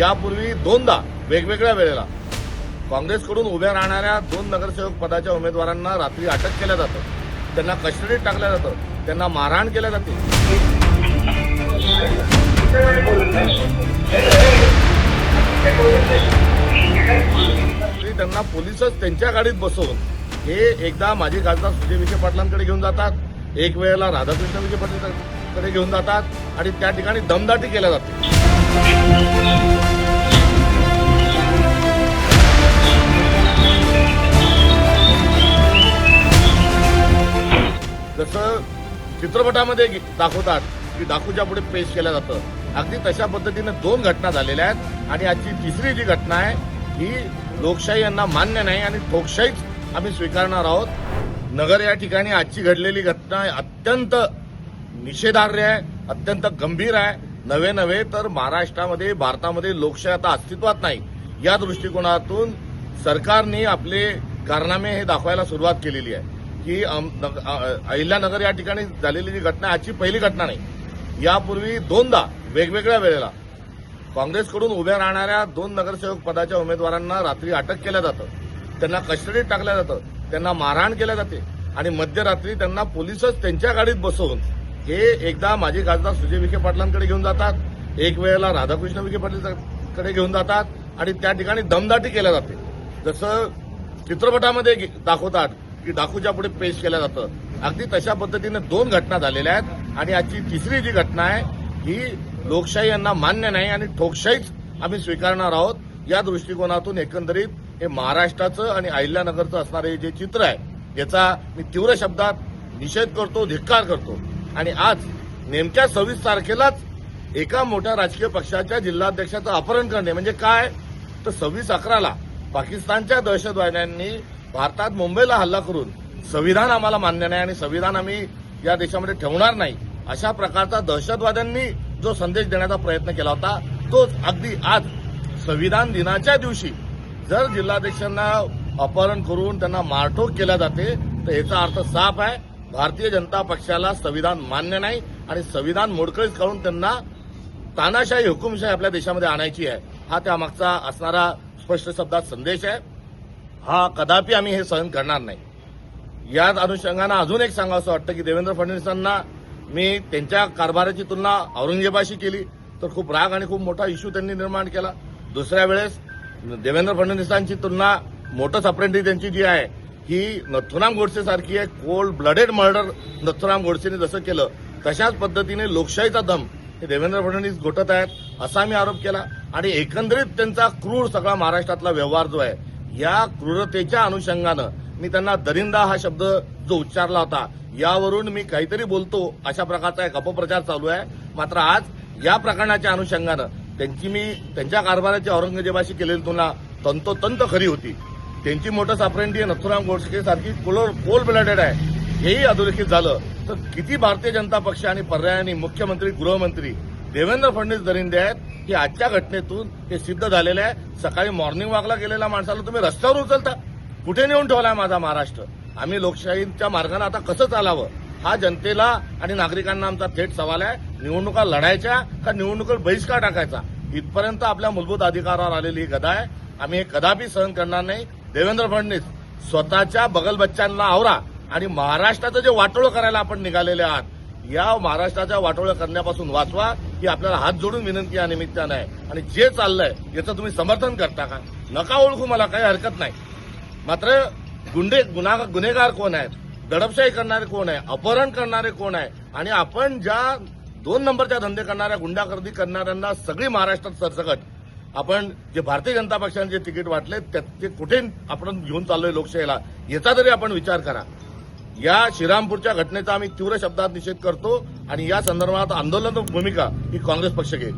दोनदा वेगवेगळ्या वेळेला. काँग्रेसकडून उभ्या राहणाऱ्या दोन नगरसेवक पदाच्या उमेदवारांना रात्री अटक केल्या जातं. त्यांना कस्टडीत टाकलं जातं. त्यांना मारहाण केल्या जाते. त्यांना पोलिसच त्यांच्या गाडीत बसवून हे एकदा माजी खासदार सुजय विखे पाटलांकडे घेऊन जातात. एक वेळेला राधाकृष्ण विखे पाटलांकडे घेऊन जातात आणि त्या ठिकाणी दमदाटी केल्या जाते. जसं चित्रपटामध्ये गी- दाखवतात की डाकूच्या पुढे पेश केलं जातं. अगदी तशा पद्धतीने दोन घटना झालेल्या आहेत आणि आजची तिसरी जी घटना आहे ही लोकशाही यांना मान्य नाही आणि ठोकशाहीच आम्ही स्वीकारणार आहोत. नगर या ठिकाणी आजची घडलेली घटना अत्यंत निषेधार्ह आहे अत्यंत गंभीर आहे. नवे नव्हे तर महाराष्ट्रामध्ये भारतामध्ये लोकशाही आता अस्तित्वात नाही. या दृष्टिकोनातून सरकारने आपले कारनामे हे दाखवायला सुरुवात केलेली आहे. की अम- अहिल्यानगर या ठिकाणी झालेली जी घटना आजची पहिली घटना नाही. यापूर्वी दोनदा वेगवेगळ्या वेळेला काँग्रेसकडून उभ्या राहणाऱ्या दोन नगरसेवक पदाच्या उमेदवारांना रात्री अटक केल्या जातं. त्यांना कस्टडीत टाकलं जातं. त्यांना मारहाण केल्या जाते. आणि मध्यरात्री त्यांना पोलिसच त्यांच्या गाडीत बसवून हे एकदा माजी खासदार सुजय विखे पाटलांकडे घेऊन जातात. एक वेळेला राधाकृष्ण विखे पाटीलकडे घेऊन जातात. आणि त्या ठिकाणी दमदाटी केल्या जाते. जसं चित्रपटामध्ये दाखवतात की डाकूच्या पुढे पेश केलं जातं. अगदी तशा पद्धतीने दोन घटना झालेल्या आहेत आणि आजची तिसरी जी घटना आहे ही लोकशाही यांना मान्य नाही आणि ठोकशाहीच आम्ही स्वीकारणार आहोत. या दृष्टिकोनातून एकंदरीत हे महाराष्ट्राचं आणि अहिल्यानगरचं असणारे जे चित्र आहे याचा मी तीव्र शब्दात निषेध करतो धिक्कार करतो. आणि आज नेमक्या सव्वीस तारखेलाच एका मोठ्या राजकीय पक्षाच्या जिल्हाध्यक्षाचं अपहरण करणे म्हणजे काय? तर सव्वीस अकराला पाकिस्तानच्या दहशतवाद्यांनी भारतात मुंबईला हल्ला करून संविधान आम्हाला मान्य नाही आणि संविधान आम्ही या देशामध्ये ठेवणार नाही अशा प्रकारचा दहशतवाद्यांनी जो संदेश देण्याचा प्रयत्न केला होता तोच अगदी आज संविधान दिनाच्या दिवशी जर जिल्हाध्यक्षांना अपहरण करून त्यांना मारठोक केल्या जाते तर याचा अर्थ साफ आहे भारतीय जनता पक्षाला संविधान मान्य नाही आणि संविधान मोडकळीत करून त्यांना तानाशाही हुकुमशाही आपल्या देशामध्ये आणायची आहे. हा त्यामागचा असणारा स्पष्ट शब्दात संदेश आहे. हा कदापि आम्ही हे सहन करणार नाही. याच अनुषंगानं अजून एक सांगावं वाटतं की देवेंद्र फडणवीसांना मी त्यांच्या कारभाराची तुलना औरंगजेबाशी केली तर खूप राग आणि खूप मोठा इश्यू त्यांनी निर्माण केला. दुसऱ्या वेळेस देवेंद्र फडणवीसांची तुलना मोटस अप्रेंटी त्यांची जी आहे ही नथुराम गोडसे सारखी आहे कोल्ड ब्लडेड मर्डर नथुराम गोडसेने जसं केलं तशाच पद्धतीने लोकशाहीचा दम हे देवेंद्र फडणवीस घोटत आहेत असा मी आरोप केला. आणि एकंदरीत त्यांचा क्रूर सगळा महाराष्ट्रातला व्यवहार जो आहे या क्रूरतेच्या अनुषंगानं मी त्यांना दरिंदा हा शब्द जो उच्चारला होता यावरून मी काहीतरी बोलतो अशा प्रकारचा एक अपप्रचार चालू आहे. मात्र आज या प्रकरणाच्या अनुषंगानं त्यांची मी त्यांच्या कारभाराची औरंगजेबाशी केलेली तुलना तंतोतंत खरी होती. त्यांची मोठं सापरेंटी नथुराम गोडसे सारखी कोल ब्लडेड आहे. हेही अधोरेखित झालं. तर किती भारतीय जनता पक्ष आणि पर्यायाने मुख्यमंत्री गृहमंत्री देवेंद्र फडणवीस दरिंदे आहेत की आजच्या घटनेतून हे सिद्ध झालेलं आहे. सकाळी मॉर्निंग वॉकला गेलेल्या माणसाला तुम्ही रस्त्यावर उचलता. कुठे नेऊन ठेवलाय माझा महाराष्ट्र? आम्ही लोकशाहीच्या मार्गाने आता कसं चालावं? हा जनतेला आणि नागरिकांना आमचा थेट सवाल आहे. निवडणुका लढायच्या का निवडणुकीवर बहिष्कार टाकायचा? इथपर्यंत आपल्या मूलभूत अधिकारावर आलेली ही गदा आहे. आम्ही हे कदापि सहन करणार नाही. देवेंद्र फडणवीस स्वतःच्या बगलबच्चांना आवरा आणि महाराष्ट्राचं जे वाटोळं करायला आपण निघालेले आहात या महाराष्ट्राच्या वाटोळं करण्यापासून वाचवा. ही आपल्याला हात जोडून विनंती या निमित्तानं आहे. आणि जे चाललंय याचं तुम्ही समर्थन करता का? नका ओळखू मला काही हरकत नाही. मात्र गुंडे गुन्हा गुन्हेगार कोण आहेत? दडपशाही करणारे कोण आहे? अपहरण करणारे कोण आहे? आणि आपण ज्या दोन नंबरच्या धंदे करणाऱ्या गुंडागर्दी करणाऱ्यांना सगळी महाराष्ट्रात सरसकट. आपण जे भारतीय जनता पक्षाने जे तिकीट वाटले ते कुठे आपण घेऊन चाललोय लोकशाहीला? याचा तरी आपण विचार करा. या श्रीरामपूरच्या घटनेचा आम्ही तीव्र शब्दात निषेध करतो आणि या संदर्भात आंदोलन भूमिका ही काँग्रेस पक्ष घेईल.